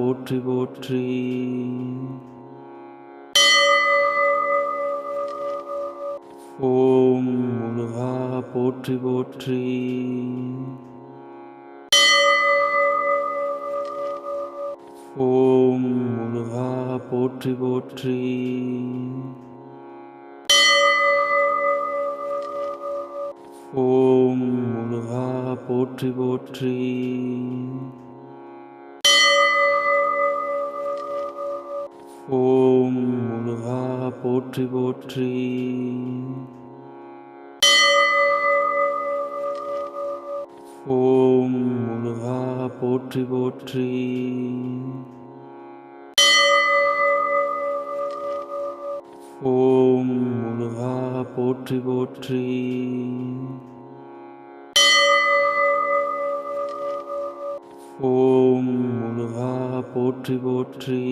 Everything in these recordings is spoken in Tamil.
போற்றி போற்றி. ஓம் முருகா போற்றி போற்றி. ஓம் முருகா போற்றி போற்றி. ஓம் முருகா போற்றி போற்றி. ஓம் முருகா போற்றி போற்றி. ஓம் முருகா போற்றி போற்றி. ஓம் முருகா போற்றி போற்றி. போற்றி போற்றி.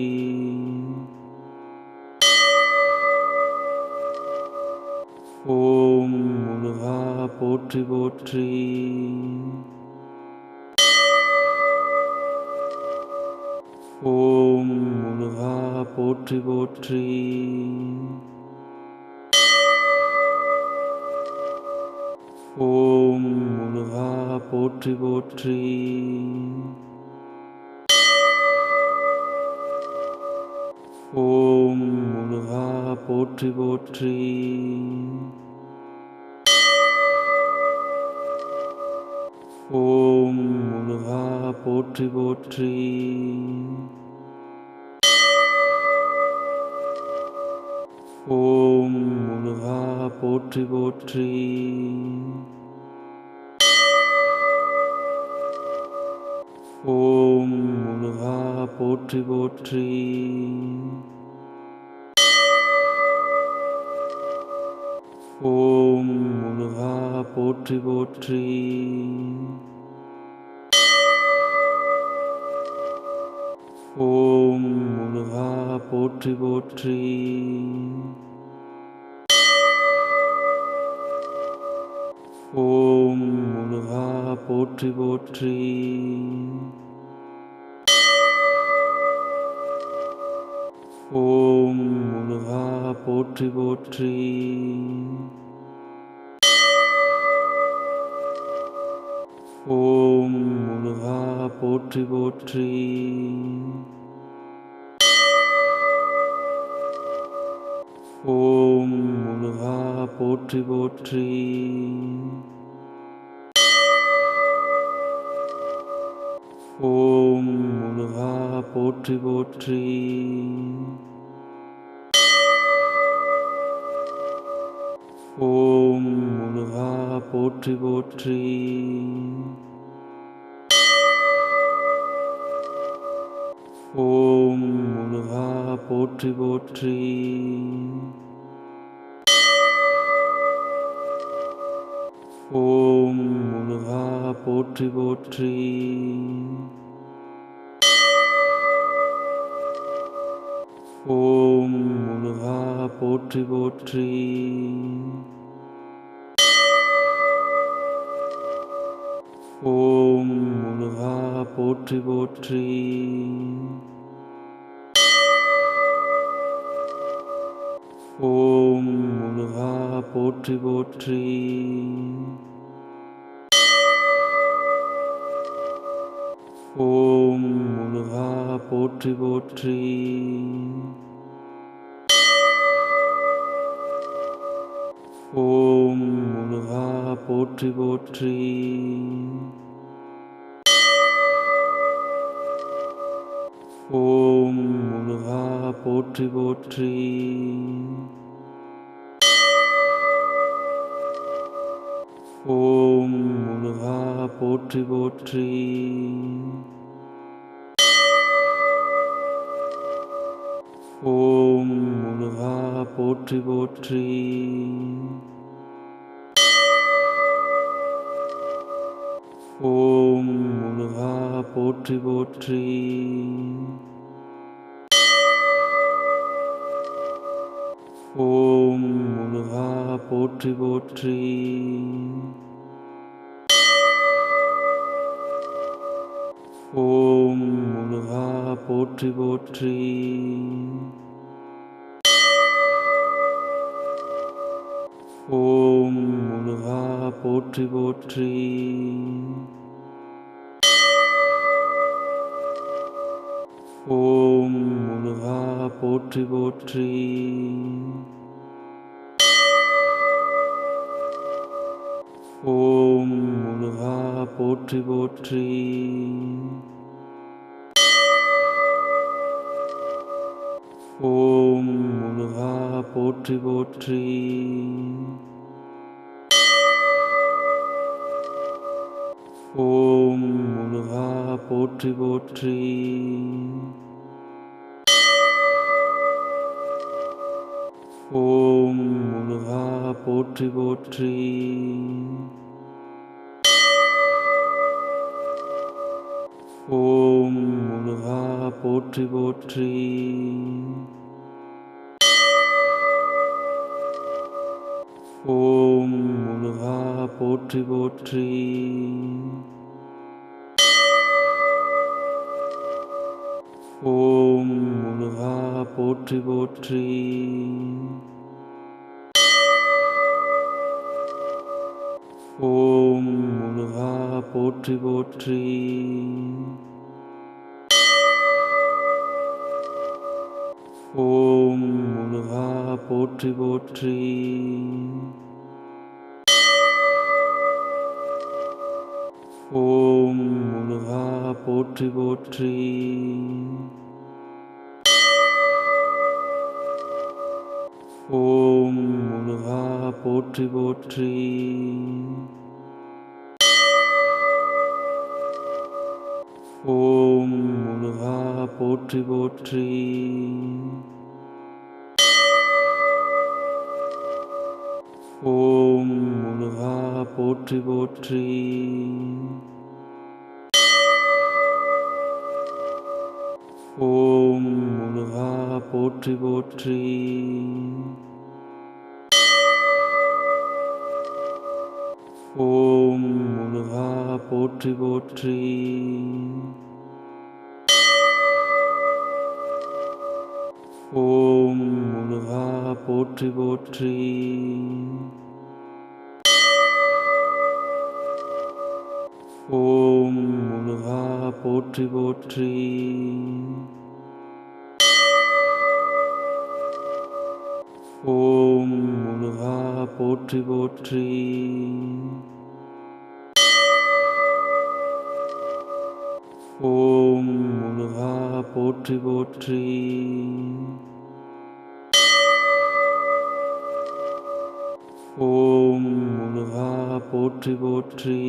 ஓம் முருகா போற்றி போற்றி. ஓம் முருகா போற்றி போற்றி. ஓம் முருகா போற்றி போற்றி. போற்றி போற்றி ஓம் முருகா போற்றி போற்றி ஓம் முருகா போற்றி போற்றி ஓம் முருகா போற்றி போற்றி ஓம் முருகா போற்றி போற்றி. ஓம் முருகா போற்றி போற்றி. ஓம் முருகா போற்றி போற்றி. ஓம் முருகா போற்றி போற்றி. ஓம் முருகா போற்றி போற்றி. ஓம் முருகா போற்றி போற்றி. ஓம் முருகா போற்றி போற்றி. ஓம் முருகா போற்றி போற்றி. ஓம் முருகா போற்றி போற்றி. ஓம் முருகா போற்றி போற்றி. ஓம் போற்றி போற்றி. ஓம் முருகா போற்றி போற்றி. ஓம் முருகா போற்றி போற்றி. ஓம் முருகா போற்றி போற்றி. போற்றி போற்றி. ஓம் முருகா போற்றி போற்றி. ஓம் முருகா போற்றி போற்றி. ஓம் முருகா போற்றி போற்றி. போற்றி போற்றி. ஓம் முருகா போற்றி போற்றி. ஓம் முருகா போற்றி போற்றி. ஓம் முருகா போற்றி போற்றி. போற்றி போற்றி. ஓம் முருகா போற்றி போற்றி. ஓம் முருகா போற்றி போற்றி. ஓம் முருகா போற்றி போற்றி. போற்றி போற்றி. ஓம் முருகா போற்றி போற்றி. ஓம் முருகா போற்றி போற்றி. ஓம் முருகா போற்றி போற்றி. ஓம் முருகா போற்றி போற்றி. ஓம் முருகா போற்றி போற்றி. ஓம் முருகா போற்றி போற்றி. போற்றி போற்றி ஓம் முருகா போற்றி போற்றி ஓம் முருகா போற்றி போற்றி ஓம் முருகா போற்றி போற்றி ஓம் முருகா போற்றி போற்றி. ஓம் முருகா போற்றி போற்றி. ஓம் முருகா போற்றி போற்றி. போற்றி போற்றி. ஓம் முருகா போற்றி போற்றி. ஓம் முருகா போற்றி போற்றி.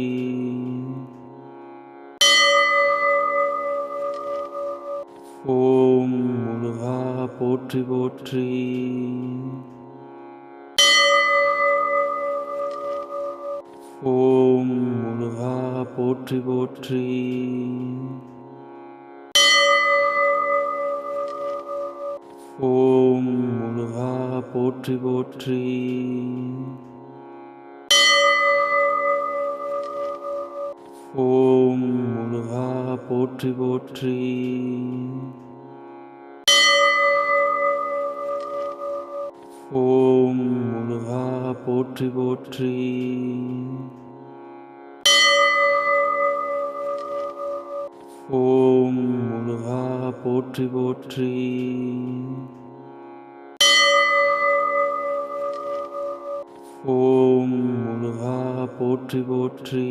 ஓம் முருகா போற்றி போற்றி. ஓம் முருகா போற்றி போற்றி. ஓம் முருகா போற்றி போற்றி. ஓம் முருகா போற்றி போற்றி. ஓம் முருகா போற்றி போற்றி. ஓம் முருகா போற்றி போற்றி. ஓம் முருகா போற்றி போற்றி.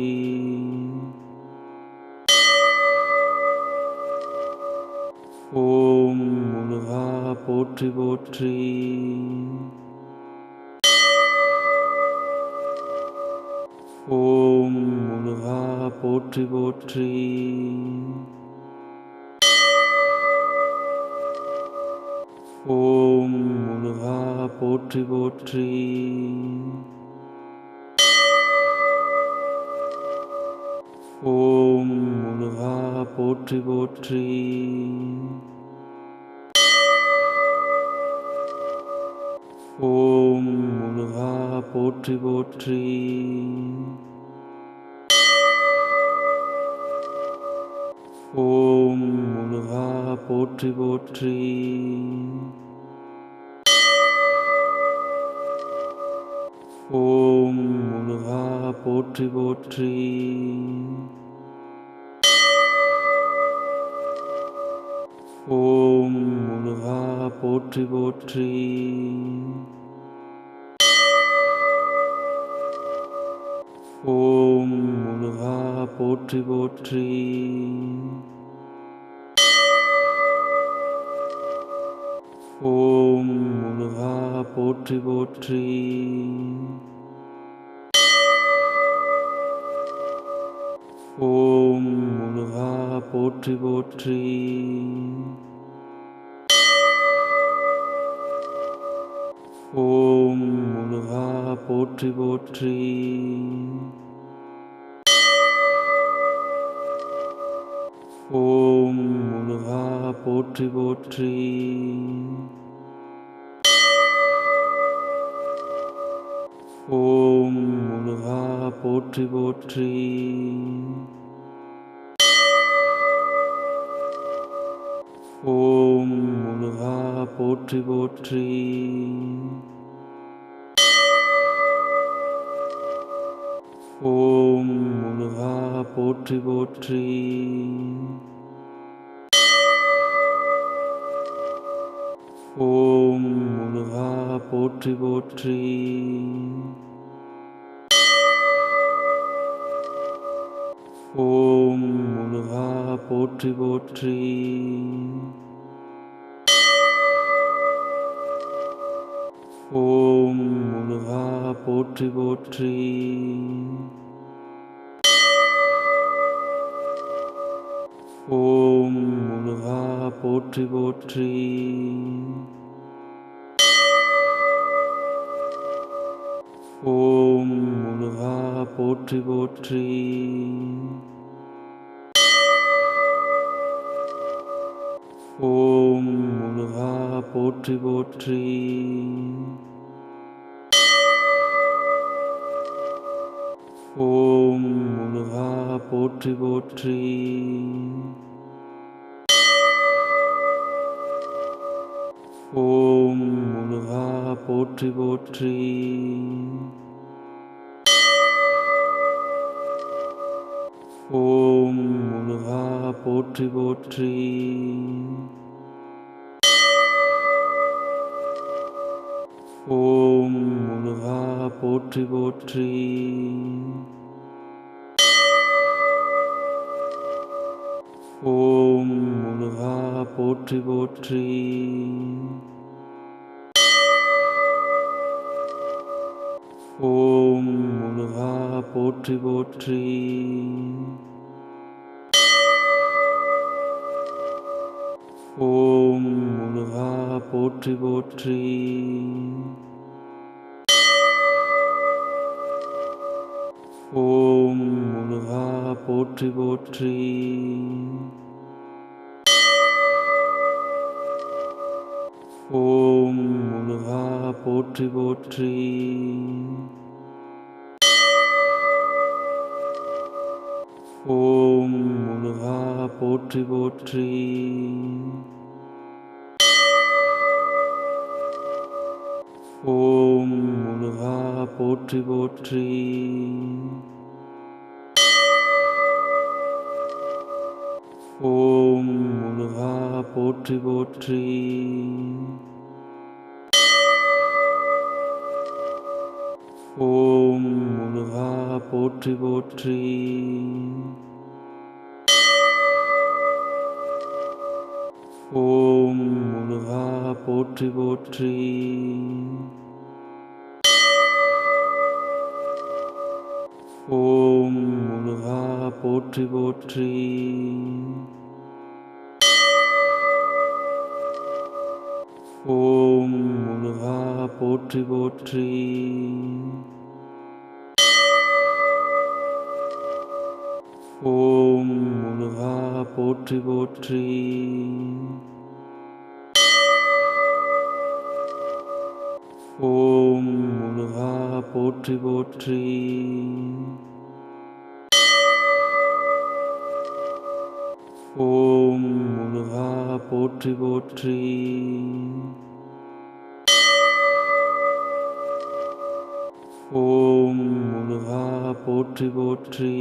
ஓம் முருகா போற்றி போற்றி. tributary. Om Murha Potri Potri Om Murha Potri Potri Om Murha Potri Potri ஓம் முருகா போற்றி போற்றி. ஓம் முருகா போற்றி போற்றி. ஓம் முருகா போற்றி போற்றி. ஓம் முருகா போற்றி போற்றி. ஓம் முருகா போற்றி போற்றி. ஓம் முருகா போற்றி போற்றி. ஓம் முருகா போற்றி போற்றி. ஓம் முருகா போற்றி போற்றி. ஓம் முருகா போற்றி போற்றி. ஓம் முருகா போற்றி போற்றி. ஓம் போற்றி போற்றி. ஓம் முருகா போற்றி போற்றி. ஓம் முருகா போற்றி போற்றி. ஓம் முருகா போற்றி போற்றி. ஓம் முருகா போற்றி போற்றி. ஓம் முருகா போற்றி போற்றி. ஓம் முருகா போற்றி போற்றி. ஓம் முருகா போற்றி போற்றி. போற்றி போற்றி. ஓம் முருகா போற்றி போற்றி. ஓம் முருகா போற்றி போற்றி. ஓம் முருகா போற்றி போற்றி. পুত্রী ওম মুরঘা পোট্রি পোট্রি। ওম মুরঘা পোট্রি পোট্রি। ওম মুরঘা পোট্রি পোট্রি। ত্রিপুত্রী ওম মুরুহা পোট্রি পোট্রি ওম মুরুহা পোট্রি পোট্রি ওম মুরুহা পোট্রি পোট্রি ஓம் முருகா போற்றி போற்றி. ஓம் முருகா போற்றி போற்றி. ஓம் முருகா போற்றி போற்றி. போற்றி போற்றி. ஓம் முருகா போற்றி போற்றி. ஓம் முருகா போற்றி போற்றி. ஓம் முருகா போற்றி போற்றி.